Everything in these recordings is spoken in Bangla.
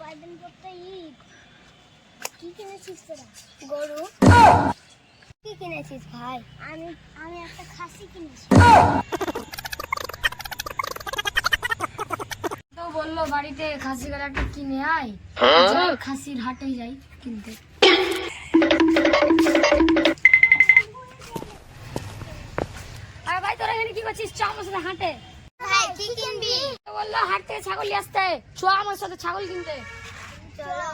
কয়দিন পর তো ঈদ? কি কিনেছিস তোরা? গরু? কি কিনেছিস ভাই? আমি আমি একটা খাসি কিনেছি। তো বলল বাড়িতে খাসি গেলে একটা কিনে আয়। যাই খাসির হাটেই যাই কিনতে। আরে ভাই তোরা এখানে কি করছিস? চ আমার সাথে হাটে। বলল হাট থেকে ছাগল আসতে। চ আমার সাথে ছাগল কিনতে। চলো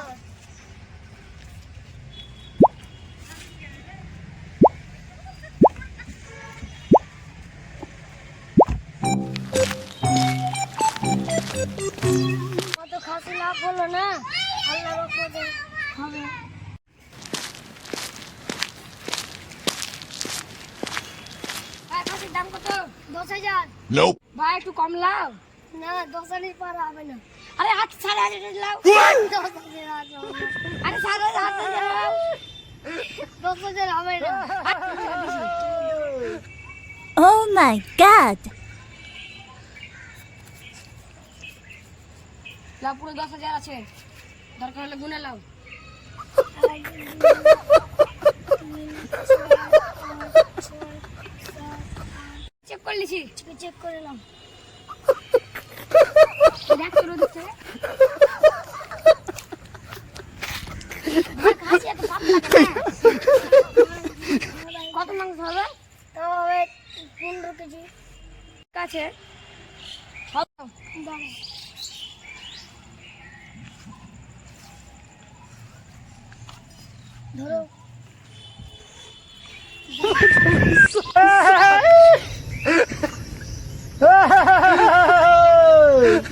কত খাসি লাভ হলো না? আল্লাহ রহমতে হবে। ভাই খাসির দাম কত? দশ হাজার. ভাই একটু কম লাও। না দশ হাজার পর হবে না। আরে হাত সাড়ে হাজার লাও। হাজার হবে আরে সাড়ে হাজার লাও। দশ হাজার হবে না। Oh my god! লাও পুরো দশ হাজার আছে। দরকার হলে গুনে লাও। চেক করে লিছি চেক করে নাও। কত মাংস হবে? তাও হবে পনেরো কেজি। ঠিক আছে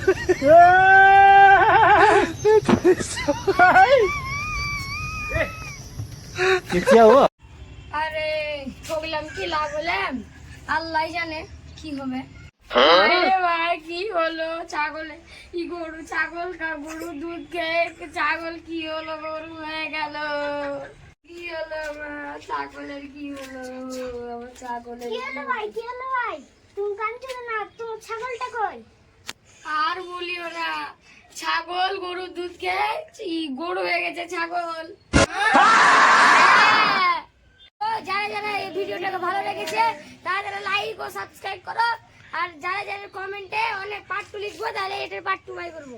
হবে। দাঁড়াও। ধরো क्या हुआ আরে ঠকলাম কি লাভ হলাম আল্লাহ জানে কি হবে আরে ভাই কি হলো ছাগলে কি গরু ছাগল কা- গরু দুধ খেয়ে ছাগল কি হলো গরু হয়ে গেল কি হলো আমার ছাগলের কি হলো আমার ছাগলের কি হলো ভাই কি হলো ভাই তুমি কাঁদছো না তোমার ছাগলটা কই আর বলিও না। ছাগল গরুর দুধ খেয়ে গরু হয়ে গেছে ছাগল। হ্যাঁ। যারা যারা এই ভিডিওটাকে ভালো লেগেছে, তারা যারা লাইক ও সাবস্ক্রাইব করো। আর যারা যারা কমেন্টে অনেক পার্ট টু লিখব, তাহলে এটার পার্ট টু বাই করব।